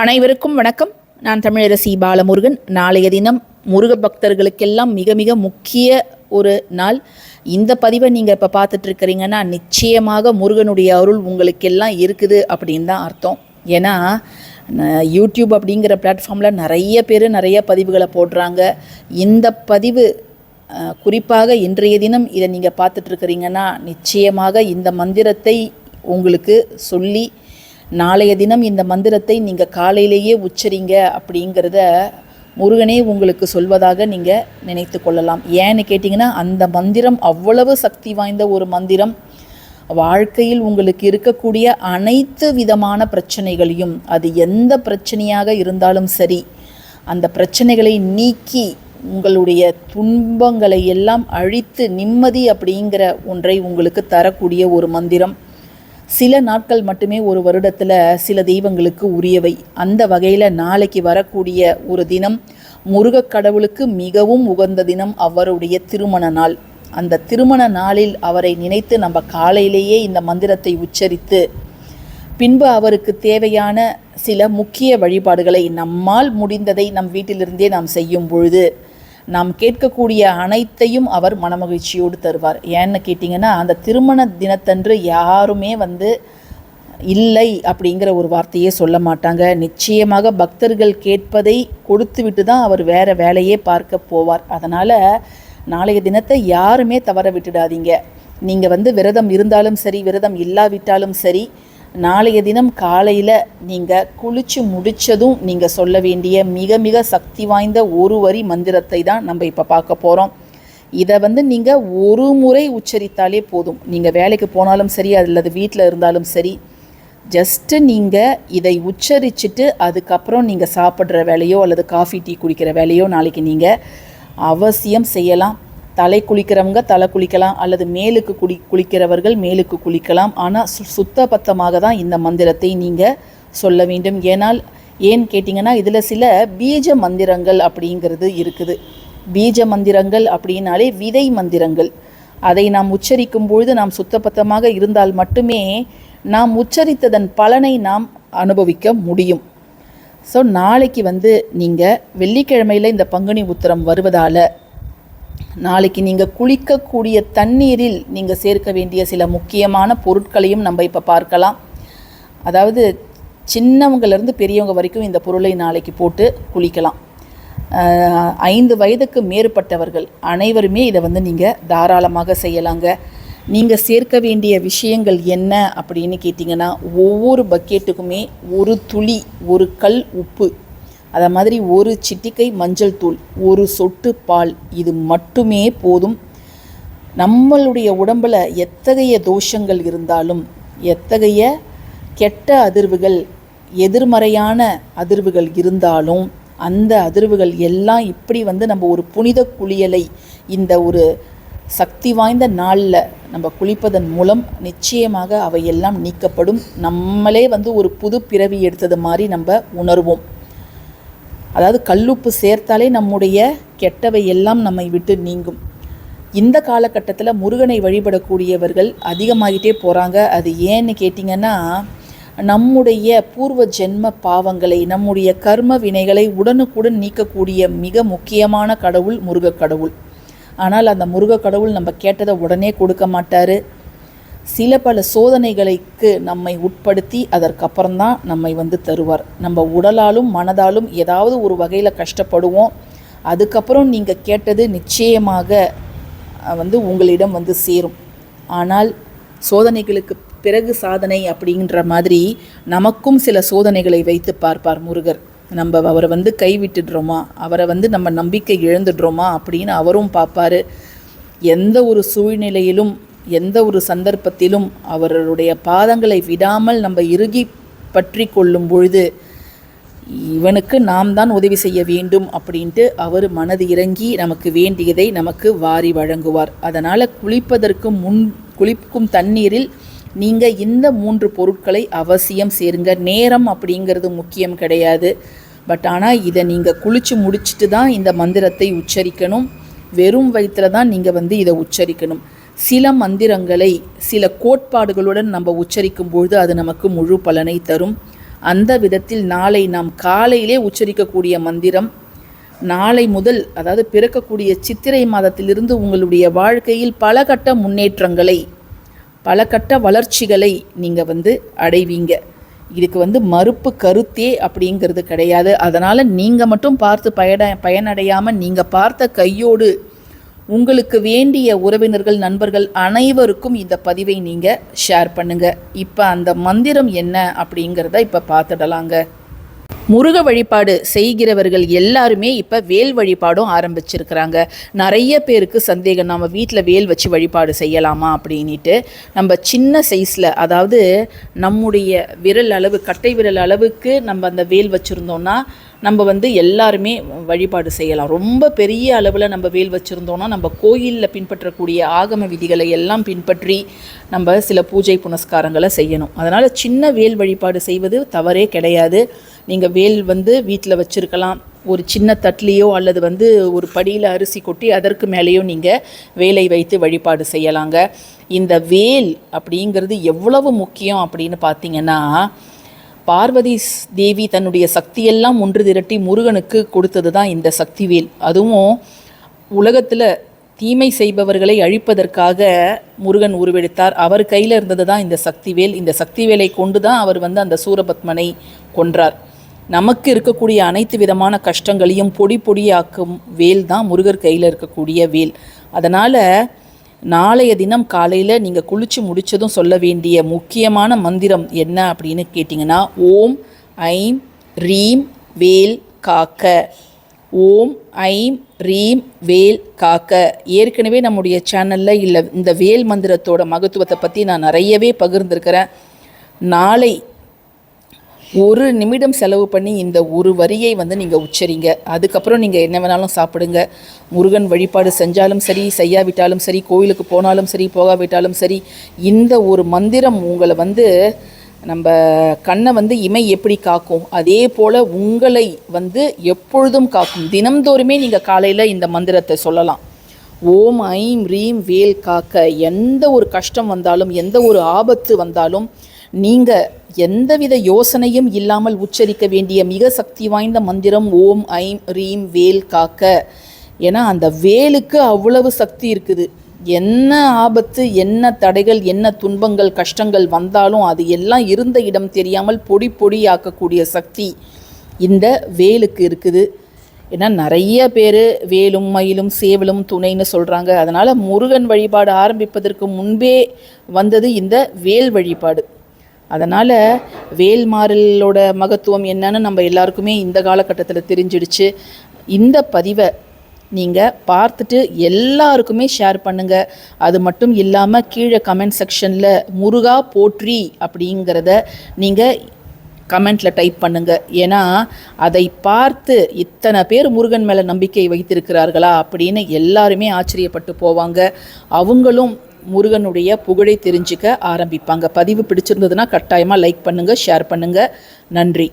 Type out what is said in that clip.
அனைவருக்கும் வணக்கம். நான் தமிழரசி பாலமுருகன். நாளைய தினம் முருக பக்தர்களுக்கெல்லாம் மிக மிக முக்கிய ஒரு நாள். இந்த பதிவை நீங்கள் இப்போ பார்த்துட்டு இருக்கிறீங்கன்னா நிச்சயமாக முருகனுடைய அருள் உங்களுக்கெல்லாம் இருக்குது அப்படின்னு தான் அர்த்தம். ஏன்னா யூடியூப் அப்படிங்கிற பிளாட்ஃபார்மில் நிறைய பேர் நிறைய பதிவுகளை போடுறாங்க. இந்த பதிவு குறிப்பாக இன்றைய தினம் இதை நீங்கள் பார்த்துட்ருக்கிறீங்கன்னா நிச்சயமாக இந்த மந்திரத்தை உங்களுக்கு சொல்லி நாளைய தினம் இந்த மந்திரத்தை நீங்கள் காலையிலேயே உச்சரிங்க அப்படிங்கிறத முருகனே உங்களுக்கு சொல்வதாக நீங்கள் நினைத்து கொள்ளலாம். ஏன்னு கேட்டிங்கன்னா அந்த மந்திரம் அவ்வளவு சக்தி வாய்ந்த ஒரு மந்திரம். வாழ்க்கையில் உங்களுக்கு இருக்கக்கூடிய அனைத்து விதமான பிரச்சனைகளையும் அது எந்த பிரச்சனையாக இருந்தாலும் சரி அந்த பிரச்சனைகளை நீக்கி உங்களுடைய துன்பங்களை எல்லாம் அழித்து நிம்மதி அப்படிங்கிற ஒன்றை உங்களுக்கு தரக்கூடிய ஒரு மந்திரம். சில நாட்கள் மட்டுமே ஒரு வருடத்தில் சில தெய்வங்களுக்கு உரியவை. அந்த வகையில் நாளைக்கு வரக்கூடிய ஒரு தினம் முருகக் கடவுளுக்கு மிகவும் உகந்த தினம் அவருடைய திருமண நாள். அந்த திருமண நாளில் அவரை நினைத்து நம்ம காலையிலேயே இந்த மந்திரத்தை உச்சரித்து பின்பு அவருக்கு தேவையான சில முக்கிய வழிபாடுகளை நம்மால் முடிந்ததை நம் வீட்டிலிருந்தே நாம் செய்யும் பொழுது நாம் கேட்கக்கூடிய அனைத்தையும் அவர் மனமகிழ்ச்சியோடு தருவார். ஏன்னு கேட்டிங்கன்னா அந்த திருமண தினத்தன்று யாருமே வந்து இல்லை அப்படிங்கிற ஒரு வார்த்தையே சொல்ல மாட்டாங்க. நிச்சயமாக பக்தர்கள் கேட்பதை கொடுத்து விட்டு தான் அவர் வேறு வேலையே பார்க்க போவார். அதனால் நாளைய தினத்தை யாருமே தவற விட்டுடாதீங்க. நீங்கள் வந்து விரதம் இருந்தாலும் சரி விரதம் இல்லாவிட்டாலும் சரி நாளைய தினம் காலையில் நீங்கள் குளிச்சு முடித்ததும் நீங்கள் சொல்ல வேண்டிய மிக மிக சக்தி வாய்ந்த ஒரு வரி மந்திரத்தை தான் நம்ம இப்போ பார்க்க போகிறோம் இதை வந்து நீங்கள் ஒரு முறை உச்சரித்தாலே போதும். நீங்கள் வேலைக்கு போனாலும் சரி அல்லது வீட்டில் இருந்தாலும் சரி ஜஸ்ட்டு நீங்கள் இதை உச்சரிச்சுட்டு அதுக்கப்புறம் நீங்கள் சாப்பிட்ற வேலையோ அல்லது காஃபி டீ குடிக்கிற வேலையோ நாளைக்கு நீங்கள் அவசியம் செய்யலாம். தலை குளிக்கிறவங்க தலை குளிக்கலாம் அல்லது மேலுக்கு குளி குளிக்கிறவர்கள் மேலுக்கு குளிக்கலாம். ஆனால் சு சுத்தபத்தமாக தான் இந்த மந்திரத்தை நீங்கள் சொல்ல வேண்டும். ஏனால் ஏன் கேட்டிங்கன்னா இதில் சில பீஜ மந்திரங்கள் அப்படிங்கிறது இருக்குது. பீஜ மந்திரங்கள் அப்படின்னாலே விதை மந்திரங்கள். அதை நாம் உச்சரிக்கும் பொழுது நாம் சுத்தபத்தமாக இருந்தால் மட்டுமே நாம் உச்சரித்ததன் பலனை நாம் அனுபவிக்க முடியும். ஸோ நாளைக்கு வந்து நீங்கள் வெள்ளிக்கிழமையில் இந்த பங்குனி உத்திரம் வருவதால் நாளைக்கு நீங்கள் குளிக்கக்கூடிய தண்ணீரில் நீங்கள் சேர்க்க வேண்டிய சில முக்கியமான பொருட்களையும் நம்ம இப்போ பார்க்கலாம். அதாவது சின்னவங்கலேருந்து பெரியவங்க வரைக்கும் இந்த பொருளை நாளைக்கு போட்டு குளிக்கலாம். ஐந்து வயதுக்கு மேற்பட்டவர்கள் அனைவருமே இதை வந்து நீங்கள் தாராளமாக செய்யலாங்க. நீங்கள் சேர்க்க வேண்டிய விஷயங்கள் என்ன அப்படின்னு கேட்டிங்கன்னா ஒவ்வொரு பக்கெட்டுக்குமே ஒரு துளி ஒரு கல் உப்பு அதை மாதிரி ஒரு சிட்டிக்கை மஞ்சள் தூள் ஒரு சொட்டு பால் இது மட்டுமே போதும். நம்மளுடைய உடம்புல எத்தகைய தோஷங்கள் இருந்தாலும் எத்தகைய கெட்ட அதிர்வுகள் எதிர்மறையான அதிர்வுகள் இருந்தாலும் அந்த அதிர்வுகள் எல்லாம் இப்படி வந்து நம்ம ஒரு புனித குளியலை இந்த ஒரு சக்தி வாய்ந்த நாளில் நம்ம குளிப்பதன் மூலம் நிச்சயமாக அவையெல்லாம் நீக்கப்படும். நம்மளே வந்து ஒரு புது பிறவி எடுத்தது மாதிரி நம்ம உணர்வோம். அதாவது கல்லுப்பு சேர்த்தாலே நம்முடைய கெட்டவை எல்லாம் நம்மை விட்டு நீங்கும். இந்த காலகட்டத்தில் முருகனை வழிபடக்கூடியவர்கள் அதிகமாகிட்டே போகிறாங்க அது ஏன்னு கேட்டிங்கன்னா நம்முடைய பூர்வ ஜென்ம பாவங்களை நம்முடைய கர்ம வினைகளை உடனுக்குடன் நீக்கக்கூடிய மிக முக்கியமான கடவுள் முருகக் கடவுள் ஆனால் அந்த முருகக் கடவுள் நம்ம கேட்டதை உடனே கொடுக்க மாட்டார். சில பல சோதனைகளுக்கு நம்மை உட்படுத்தி அதற்கப்புறம்தான் நம்மை வந்து தருவார். நம்ம உடலாலும் மனதாலும் ஏதாவது ஒரு வகையில் கஷ்டப்படுவோம். அதுக்கப்புறம் நீங்கள் கேட்டது நிச்சயமாக வந்து உங்களிடம் வந்து சேரும். ஆனால் சோதனைகளுக்கு பிறகு சாதனை அப்படின்ற மாதிரி நமக்கும் சில சோதனைகளை வைத்து பார்ப்பார் முருகர். நம்ம அவரை வந்து கைவிட்டுடுறோமா? அவரை வந்து நம்ம நம்பிக்கை இழந்துடுறோமா? அப்படின்னு அவரும் பார்ப்பாரு. எந்த ஒரு சூழ்நிலையிலும் எந்த ஒரு சந்தர்ப்பத்திலும் அவருடைய பாதங்களை விடாமல் நம்ம இறுகி பற்றி கொள்ளும் பொழுது இவனுக்கு நாம் தான் உதவி செய்ய வேண்டும் அப்படின்ட்டு அவர் மனது இறங்கி நமக்கு வேண்டியதை நமக்கு வாரி வழங்குவார். அதனால் குளிப்பதற்கு முன் குளிக்கும் தண்ணீரில் நீங்கள் இந்த மூன்று பொருட்களை அவசியம் சேருங்க. நேரம் அப்படிங்கிறது முக்கியம் கிடையாது. பட் ஆனால் இதை நீங்கள் குளித்து முடிச்சுட்டு தான் இந்த மந்திரத்தை உச்சரிக்கணும். வெறும் வயிற்றில் தான் நீங்கள் வந்து இதை உச்சரிக்கணும். சில மந்திரங்களை சில கோட்பாடுகளுடன் நம்ம உச்சரிக்கும் பொழுது அது நமக்கு முழு பலனை தரும். அந்த விதத்தில் நாளை நாம் காலையிலே உச்சரிக்கக்கூடிய மந்திரம் நாளை முதல் அதாவது பிறக்கக்கூடிய சித்திரை மாதத்திலிருந்து உங்களுடைய வாழ்க்கையில் பல கட்ட முன்னேற்றங்களை பல கட்ட வளர்ச்சிகளை நீங்கள் வந்து அடைவீங்க. இதுக்கு வந்து மறுப்பு கருத்தே அப்படிங்கிறது கிடையாது. அதனால் நீங்கள் மட்டும் பார்த்து பயன பயனடையாமல் நீங்கள் பார்த்த கையோடு உங்களுக்கு வேண்டிய உறவினர்கள் நண்பர்கள் அனைவருக்கும் இந்த பதிவை நீங்கள் ஷேர் பண்ணுங்கள் இப்போ அந்த மந்திரம் என்ன அப்படிங்கிறத இப்போ பார்த்துடலாங்க. முருக வழிபாடு செய்கிறவர்கள் எல்லாருமே இப்போ வேல் வழிபாடும் ஆரம்பிச்சிருக்கிறாங்க. நிறைய பேருக்கு சந்தேகம் நம்ம வீட்டில் வேல் வச்சு வழிபாடு செய்யலாமா அப்படின்ட்டு நம்ம சின்ன சைஸில் அதாவது நம்முடைய விரல் அளவு கட்டை விரல் அளவுக்கு நம்ம அந்த வேல் வச்சுருந்தோம்னா நம்ம வந்து எல்லாருமே வழிபாடு செய்யலாம். ரொம்ப பெரிய அளவில் நம்ம வேல் வச்சுருந்தோம்னா நம்ம கோயிலில் பின்பற்றக்கூடிய ஆகம விதிகளை எல்லாம் பின்பற்றி நம்ம சில பூஜை புனஸ்காரங்களை செய்யணும். அதனால் சின்ன வேல் வழிபாடு செய்வது தவறே கிடையாது. நீங்கள் வேல் வந்து வீட்டில் வச்சுருக்கலாம். ஒரு சின்ன தட்லேயோ அல்லது வந்து ஒரு படியில் அரிசி கொட்டி அதற்கு மேலேயோ நீங்கள் வேலை வைத்து வழிபாடு செய்யலாங்க. இந்த வேல் அப்படிங்கிறது எவ்வளவு முக்கியம் அப்படின்னு பார்த்தீங்கன்னா பார்வதி தேவி தன்னுடைய சக்தியெல்லாம் ஒன்று திரட்டி முருகனுக்கு கொடுத்தது தான் இந்த சக்தி வேல். அதுவும் உலகத்தில் தீமை செய்பவர்களை அழிப்பதற்காக முருகன் உருவெடுத்தார். அவர் கையில் இருந்தது தான் இந்த சக்திவேல் இந்த சக்திவேலை கொண்டு தான் அவர் வந்து அந்த சூரபத்மனை கொன்றார். நமக்கு இருக்கக்கூடிய அனைத்து விதமான கஷ்டங்களையும் பொடி பொடியாக்கும் வேல் தான் முருகர் கையில் இருக்கக்கூடிய வேல். அதனால் நாளைய தினம் காலையில் நீங்கள் குளித்து முடித்ததும் சொல்ல வேண்டிய முக்கியமான மந்திரம் என்ன அப்படின்னு கேட்டிங்கன்னா ஓம் ஐம் ரீம் வேல் காக்க. ஓம் ஐம் ரீம் வேல் காக்க. ஏற்கனவே நம்முடைய சேனலில் இல்லை இந்த வேல் மந்திரத்தோட மகத்துவத்தை பற்றி நான் நிறையவே பகிர்ந்திருக்கிறேன். நாளை ஒரு நிமிடம் செலவு பண்ணி இந்த ஒரு வரியை வந்து நீங்கள் உச்சரிங்க. அதுக்கப்புறம் நீங்கள் என்ன வேணாலும் சாப்பிடுங்க. முருகன் வழிபாடு செஞ்சாலும் சரி செய்யாவிட்டாலும் சரி கோயிலுக்கு போனாலும் சரி போகாவிட்டாலும் சரி இந்த ஒரு மந்திரம் உங்களை வந்து நம்ம கண்ணை வந்து இமை எப்படி காக்கும்? அதே போல் உங்களை வந்து எப்பொழுதும் காக்கும். தினம்தோறுமே நீங்கள் காலையில் இந்த மந்திரத்தை சொல்லலாம். ஓம் ஐம் ரீம் வேல் காக்க எந்த ஒரு கஷ்டம் வந்தாலும் எந்த ஒரு ஆபத்து வந்தாலும் நீங்கள் எந்தவித யோசனையும் இல்லாமல் உச்சரிக்க வேண்டிய மிக சக்தி வாய்ந்த மந்திரம் ஓம் ஐம் ரீம் வேல் காக்க. ஏன்னா அந்த வேலுக்கு அவ்வளவு சக்தி இருக்குது. என்ன ஆபத்து என்ன தடைகள் என்ன துன்பங்கள் கஷ்டங்கள் வந்தாலும் அது எல்லாம் இருந்த இடம் தெரியாமல் பொடி பொடியாக்கக்கூடிய சக்தி இந்த வேலுக்கு இருக்குது. ஏன்னா நிறைய பேர் வேலும் மயிலும் சேவலும் துணைன்னு சொல்கிறாங்க அதனால் முருகன் வழிபாடு ஆரம்பிப்பதற்கு முன்பே வந்தது இந்த வேல் வழிபாடு. அதனால் வேல்மாறலோட மகத்துவம் என்னன்னு நம்ம எல்லாருக்குமே இந்த காலகட்டத்தில் தெரிஞ்சிடுச்சு. இந்த பதிவை நீங்கள் பார்த்துட்டு எல்லாருக்குமே ஷேர் பண்ணுங்கள் அது மட்டும் இல்லாமல் கீழே கமெண்ட் செக்ஷனில் முருகா போற்றி அப்படிங்கிறத நீங்கள் கமெண்ட்டில் டைப் பண்ணுங்கள் ஏன்னா அதை பார்த்து இத்தனை பேர் முருகன் மேலே நம்பிக்கை வைத்திருக்கிறார்களா அப்படின்னு எல்லாருமே ஆச்சரியப்பட்டு போவாங்க. அவங்களும் முருகனுடைய புகழை தெரிஞ்சுக்க ஆரம்பிப்பாங்க. பதிவு பிடிச்சிருந்ததுன்னா கட்டாயமாக லைக் பண்ணுங்கள் ஷேர் பண்ணுங்கள் நன்றி.